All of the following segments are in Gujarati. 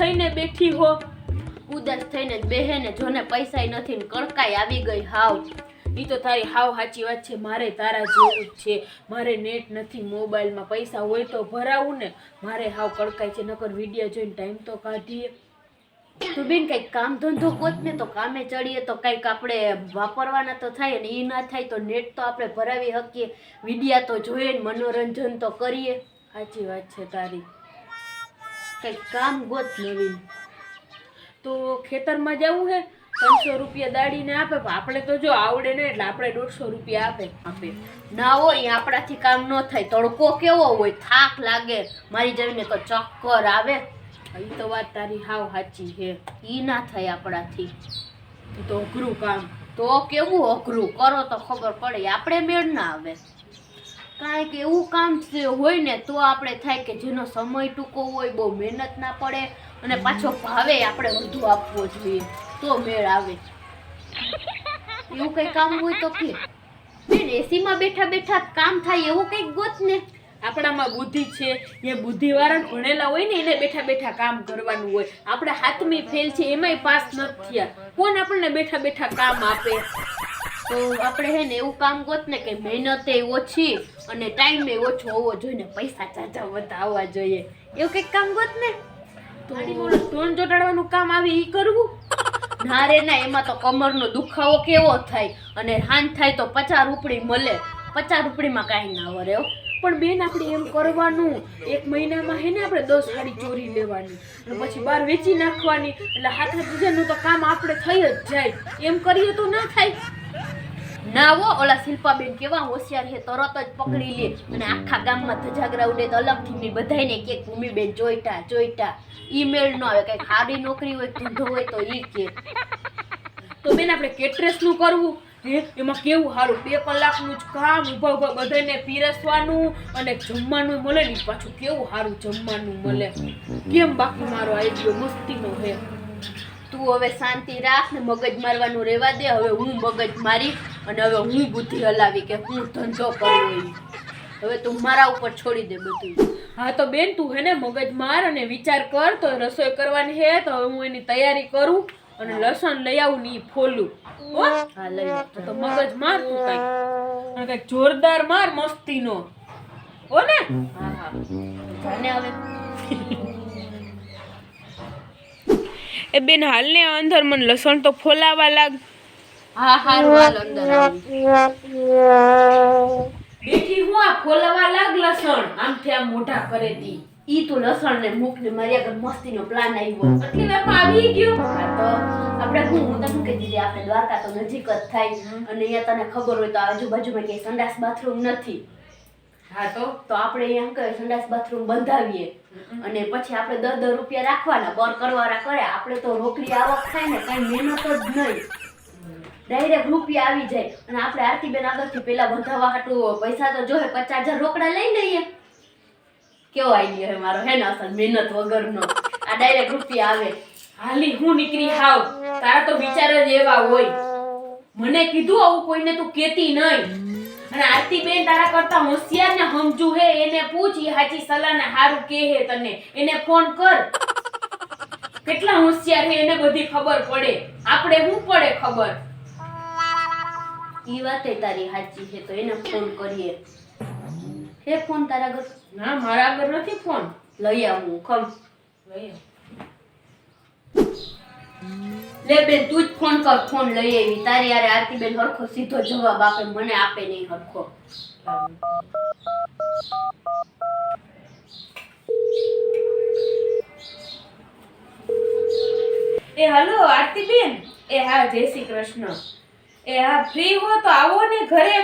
થઈને બેઠી હો. ઉદાસ થઈને જ બેહે ને જોને પૈસા નથી ને કણકાઈ આવી ગઈ હાવ. એ તો તારી હાવ સાચી વાત છે, મારે તારા જેવું જ છે. મારે નેટ નથી, મોબાઈલમાં પૈસા હોય તો ભરાવું ને. મારે હાવ કડકાય છે, નકર વીડિયો જોઈને ટાઈમ તો કાઢીએ. તો બેન કંઈક કામ ધંધો કોત ને તો કામે ચડીએ, તો કંઈક આપણે વાપરવાના તો થાય ને એ ના થાય તો નેટ તો આપણે ભરાવી શકીએ. વિડિયા તો જોઈએ ને, મનોરંજન તો કરીએ. સાચી વાત છે તારી. કંઈક કામ ગોત નવીન તો ખેતરમાં જવું હે? ત્રણસો રૂપિયા દાડીને આપે. પણ આપણે તો જો આવડે ને એટલે આપણે દોઢસો રૂપિયા આપે. આપે. ના હોય આપણાથી કામ ન થાય. તડકો કેવો હોય થાક લાગે. મારી જઈને તો ચક્કર આવે. એ તો વાત તારી હાવ સાચી છે. એ ના થાય આપણાથી. તો અઘરું કામ. તો કેવું અઘરું? કરો તો ખબર પડે. આપણે મેળ ના આવે. કાંઈક એવું કામ હોય ને તો આપણે થાય કે જેનો સમય ટૂંકો હોય, બહુ મહેનત ના પડે અને પાછો ભાવે આપણે વધુ આપવો જોઈએ. તો મેળ આવે. એવું કંઈ કામ હોય તો કે. બેન, એસીમાં બેઠા બેઠા કામ થાય એવું કંઈક ગોત ને. આપણામાં બુદ્ધિ છે. એ બુદ્ધિવાળા ભણેલા હોય ને, એને બેઠા બેઠા કામ કરવાનું હોય. આપણે હાથમી ફેલ છે, એમાંય પાસ નથી થયા. કોણ આપણને બેઠા બેઠા કામ આપે? તો આપણે હે ને એવું કામ ગોત ને કે મહેનતે ઓછી અને ટાઈમે ઓછો હોવો જોઈએ પૈસા ચાચા બધા આવવા જોઈએ. એવું કંઈક કામ ગોત ને? તો ચોટાડવાનું કામ આવે એ કરવું? ના રે ના એમાં તો કમરનો દુખાવો કેવો થાય? અને હાન થાય તો પચાસ રૂપડી મળે. પચાસ રૂપડીમાં કાંઈ ના વરે. પણ બેન આપણે એમ કરવાનું. એક મહિનામાં હે ને આપણે દસ સાડી ચોરી લેવાની. અને પછી બાર વેચી નાખવાની. એટલે હાથે બીજાનું તો કામ આપણે થઈ જ જાય. એમ કરીએ તો ના થાય. ના હો ઓલા શિલ્પાબેન કેવા હોશિયાર છે, તરત જ પકડી લે. અને આખા ગામમાં ધજાગરા ઉડે તો અલગથી મેં બધાને કે ભૂમિબેન જોઈતા જોઈતા. ઈમેલ ન આવે કઈ સારી નોકરી હોય, ધંધો હોય તો ઈ કે. તો બેન, આપણે કેટરેસનું કરવું? હે? એમાં કેવું સારું બે કલાકનું જ કામ ઊભા ઊભા બધાને પીરસવાનું અને જમવાનું મળે ને પાછું કેવું સારું જમવાનું મળે? કેમ બાકી મારો આઈડિયો મસ્તીનો હે તું હવે શાંતિ રાખ ને મગજ મારવાનું રહેવા દે. હવે હું મગજ મારી અને હવે હું બુદ્ધિ હલાવી કે હું ધંધો કરવો હવે તું મારા ઉપર છોડી દે બધું. હા તો બેન તું હે ને મગજ માર અને વિચાર કર તો રસોઈ કરવાની હે તો હવે હું એની તૈયારી કરું અને લસણ લઈ આવું ને ફોલું. હા? લઈ તો મગજ માર તું કઈ. કાંઈક જોરદાર માર મસ્તીનો. હો ને? હા હા. જાને હવે. એ બેન હાલને અંદર મને લસણ તો ફોલાવા લાગ હા હારું હાલ અંદર બેઠી હું આ ફોલાવા લાગ લસણ? આમથી આમ મોઢા કરે તી. ઈ તું લસણ ને મૂક ને મારી આગળ મસ્તીનો પ્લાન આવ્યો. આટલી વારમાં આવી ગયો. તો આપણે હું હું તને કહી દીધી આપણે દ્વારકા તો નજીક જ થાય. અને અહીંયા તને ખબર હોય તો આજુબાજુમાં ક્યાંય સંડાસ બાથરૂમ નથી. હા તો? તો આપણે અહીંયા એમ કહે સંડાસ બાથરૂમ બંધાવીએ. અને પછી આપણે દસ દર રૂપિયા રાખવાના બર કરવાના કરે આપણે તો રોકડી આવક થાય ને કઈ મહેનત જ નહીં. ડાયરેક્ટ રૂપિયા આવી જાય. અને આપણે આરતીબેન આગળથી પેલા બંધાવા હાટું પૈસા તો જોહે પચાસ હજાર રોકડા લઈ લઈએ. કેવો આઈડિયા હે મારો? હે ને અસલ મહેનત વગરનો. આ ડાયરેક્ટ રૂપિયા આવે. હાલી, હું નીકળી હાવ. તારા તો વિચાર જ એવા હોય. મને કીધું આવું કોઈને તું કેતી નહીં. અને આરતી બેન તારા કરતા હોશિયાર ને સમજુ હે. એને પૂછ, ઈ હાચી સલાહ ને હારું કે હે તને. એને ફોન કર. કેટલા હોશિયાર હે એને બધી ખબર પડે. આપણે શું પડે ખબર? વાતે તારી સાચી છે તો એને ફોન કરીએ. હે ફોન તારા ઘર? ના મારા આગળ નથી ફોન. લઈ આવું ખમ. લઈ લે બેન તું જ ફોન કર ફોન લઈ આવી. તારી યારે આરતી બેન હરખો સીધો જવાબ આપે મને આપે નહીં હરખો. એ હલો આરતી બેન એ હા જય શ્રી કૃષ્ણ. એ હા ફ્રી હો તો આવો ને ઘરે.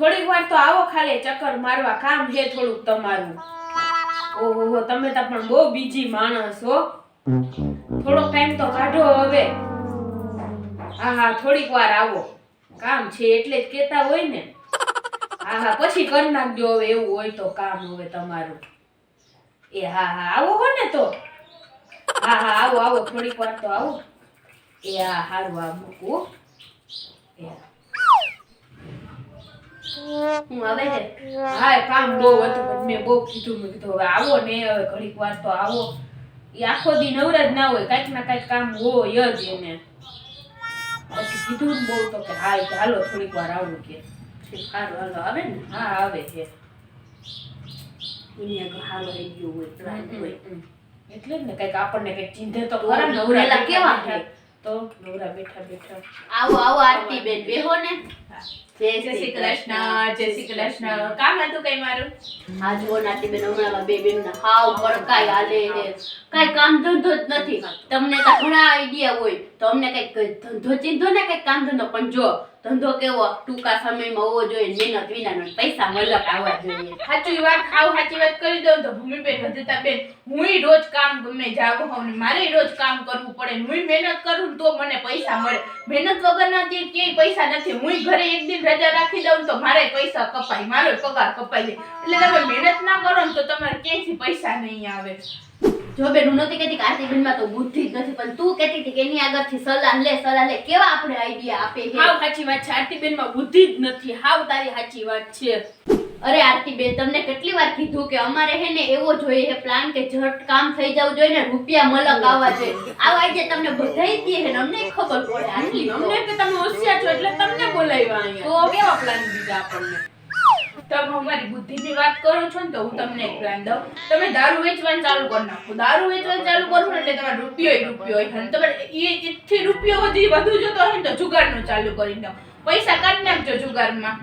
થોડીક વાર તો આવો ખાલી, ચક્કર મારવા કામ છે થોડુંક તમારું. ઓહો તમે તો પણ બહુ બીજી માણસ હો. થોડો ટાઈમ તો કાઢો હવે. હા હા, થોડીક વાર આવો. કામ છે એટલે જ કેતા હોય ને. હા હા, પછી કરી નાખજો હવે, એવું હોય તો કામ હવે તમારું. એ, હા હા, આવો હો ને તો. હા હા, આવો આવો, થોડીક વાર તો આવો. એ આ હારવા હો. હું આવે છે? હા કામ બહુ હતું પણ મેં બહુ કીધું મેં કીધું હવે આવો ને હવે ઘડીક વાર તો આવો. એ આખો દી નવરા જ ના હોય કાંઈક ના કાંઈક કામ હોય જ એને. પછી કીધું બહુ તો કે હા કે હાલો થોડીક વાર આવું કે. સારું હાલો આવે ને? હા આવે છે. દુનિયા હાલો રહી ગયું હોય પ્લાન હોય. એટલે જ ને કંઈક આપણને કંઈક ચિંધે તો ખરા નવરા કેવા? તો નવરા બેઠા બેઠા. આવો આવો આરતી બેન બેહો ને. જય શ્રી કૃષ્ણ જય શ્રી કૃષ્ણ. કામ હતું કઈ મારું? આ જુઓ નાતી બેન હમણાં બે બેન હાવ પડકાઈ હાલે કાંઈ કામ ધંધો જ નથી. તમને તો ઘણા આઈડિયા હોય તો અમને કઈ ધંધો ચીંધો ને કઈ કામ ધંધો. પણ જો ધંધો કેવો? ટૂંકા સમયમાં હોવો જોઈએ, મહેનત વિના પૈસા મલક આવવા જોઈએ. સાચી વાત, આવ સાચી વાત કરી દઉં તો ભૂમિબેન વધતાબેન હુંય રોજ કામ ગમે જાગો હોઉં ને, મારે રોજ કામ કરવું પડે હુંય મહેનત કરું તો મને પૈસા મળે. મહેનત વગરના જે ક્યાંય પૈસા નથી, હુંય ઘરે એક દિન રજા રાખી દઉં તો મારે પૈસા કપાય, મારો પગાર કપાય એટલે તમે મહેનત ના કરો ને તો તમારે ક્યાંયથી પૈસા નહીં આવે? જો બેન હું નથી કહેતી કે આરતી બેનમાં તો બુદ્ધિ જ નથી પણ તું કહેતી હતી કે એની આગળથી સલાહ લે સલાહ લે કેવા આપણે આઈડિયા આપે છે? હાવ સાચી વાત છે આરતીબેનમાં બુદ્ધિ જ નથી હાવ તારી સાચી વાત છે. અરે આરતી બેન તમને કેટલી વાર કીધું કે અમારે હે ને એવો જોઈએ છે પ્લાન કે ઝટ કામ થઈ જવું જોઈએ ને રૂપિયા મલક આવવા જોઈએ. આવા આઈડિયા તમને બધાઈ દે હે અમને ખબર પડે આટલી અમને કે તમે હોશિયાર છો એટલે તમને બોલાવ્યા અહીંયા. તો કેવા પ્લાન દીધા આપણને? તમે અમારી બુદ્ધિની વાત કરો છો ને તો હું તમને એક પ્લાન દઉં. તમે દારૂ વેચવાનું ચાલુ કરી નાખો. દારૂ વેચવાનું ચાલુ કરો ને એટલે તમારે રૂપિયો રૂપિયો હોય. અને તમારે એ એકથી રૂપિયો વધી વધુ જતો હોય ને તો જુગારનું ચાલુ કરી દો. પૈસા કાઢી નાખજો જુગારમાં.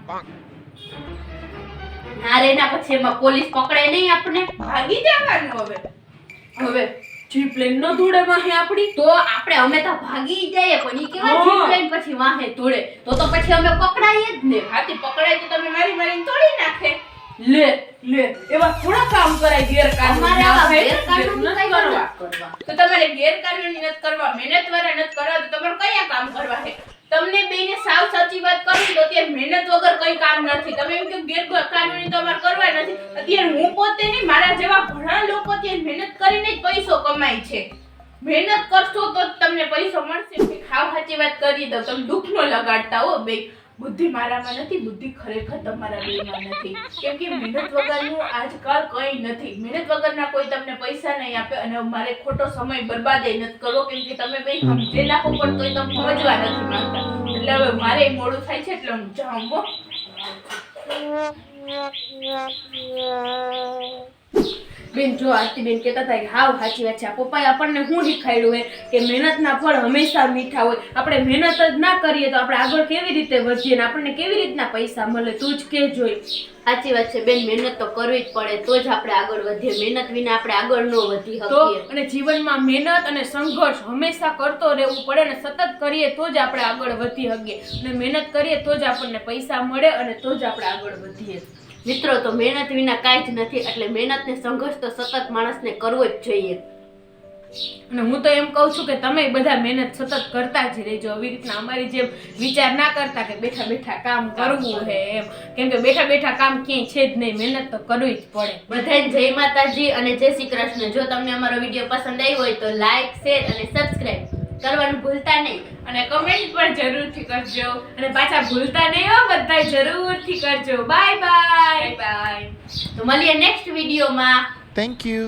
ના રે ના પછી એમાં પોલીસ પકડે નહીં આપણે ભાગી જવાનું હવે. હવે જીપ લઈને ન દોડે વાહે આપડી તો આપણે અમે તો ભાગી જઈએ પણ ઈ કેવા હા. જીપ લઈને પછી વાહે ધોળે. તો તો પછી અમે પકડાઈએ જ ને. હાથી પકડાય તો તમે મારી મારીને તોડી નાખે. લે લે એવા થોડા કામ કરાય ગેરકાનૂની અમારે આવા ગેરકાનૂની નથી કરવા. તો તમારે ગેરકાનૂની નથી કરવા મહેનત વાળા નથી કરવા તો તમારે કયા કામ કરવા છે તમને બેને સાવ સાચી વાત કરું તો અત્યારે મહેનત વગર કઈ કામ નથી. તમે એમ કે ગેરકાનૂની તો અમારે કરવા નથી. અત્યારે હું પોતે નહીં, મારા જેવા ઘણા લોકો ત્યાં મહેનત કરીને જ પૈસો કમાય છે. મહેનત કરશો તો તમને પૈસો મળશે. ખાવ સાચી વાત કરી દો. તમે દુઃખ નો લગાડતા હો બે બુદ્ધિ મારામાં નથી બુદ્ધિ ખરેખર તમારા બેમાં નથી. કેમ કે મહેનત વગરનું આજકાલ કંઈ નથી. મહેનત વગરના કોઈ તમને પૈસા નહીં આપે અને મારે ખોટો સમય બરબાદ નથી કરવો. કેમ કે તમે બે સમજે નાખો પણ તોય તમે સમજવા નથી માંગતા. એટલે હવે મારે મોડું થાય છે એટલે હું જાઉં હો. બેન જો આરતી બેન કહેતા હતા કે હાવ સાચી વાત છે. આ પપ્પાએ આપણને શું શીખવાડ્યું હોય કે મહેનતના ફળ હંમેશા મીઠા હોય. આપણે મહેનત જ ના કરીએ તો આપણે આગળ કેવી રીતે વધીએ ને આપણને કેવી રીતના પૈસા મળે તું જ કે જોઈ સાચી વાત છે બેન મહેનત તો કરવી જ પડે. તો જ આપણે આગળ વધીએ. મહેનત વિના આપણે આગળ ન વધી શકીએ. અને જીવનમાં મહેનત અને સંઘર્ષ હંમેશા કરતો રહેવું પડે અને સતત કરીએ તો જ આપણે આગળ વધી શકીએ. અને મહેનત કરીએ તો જ આપણને પૈસા મળે અને તો જ આપણે આગળ વધીએ. મિત્રો તો મહેનત વિના કાંઈ જ નથી એટલે મહેનતને સંઘર્ષ તો સતત માણસને કરવો જ જોઈએ. અને હું તો એમ કહું છું કે તમે બધા મહેનત સતત કરતા જ રહેજો. આવી રીતના અમારી જેમ વિચાર ના કરતા કે બેઠા બેઠા કામ કરવું હે એમ. કેમ કે બેઠા બેઠા કામ ક્યાંય છે જ નહીં મહેનત તો કરવી જ પડે. બધાને જય માતાજી અને જય શ્રી કૃષ્ણ. જો તમને અમારો વીડિયો પસંદ આવ્યો હોય તો લાઈક શેર અને સબસ્ક્રાઇબ કરવાનું ભૂલતા નહીં. અને કમેન્ટ પણ જરૂરથી કરજો. અને પાછા ભૂલતા નહીં હો બધા જરૂરથી કરજો. બાય બાય બાય તો મળીએ નેક્સ્ટ વિડીયોમાં થેન્ક you.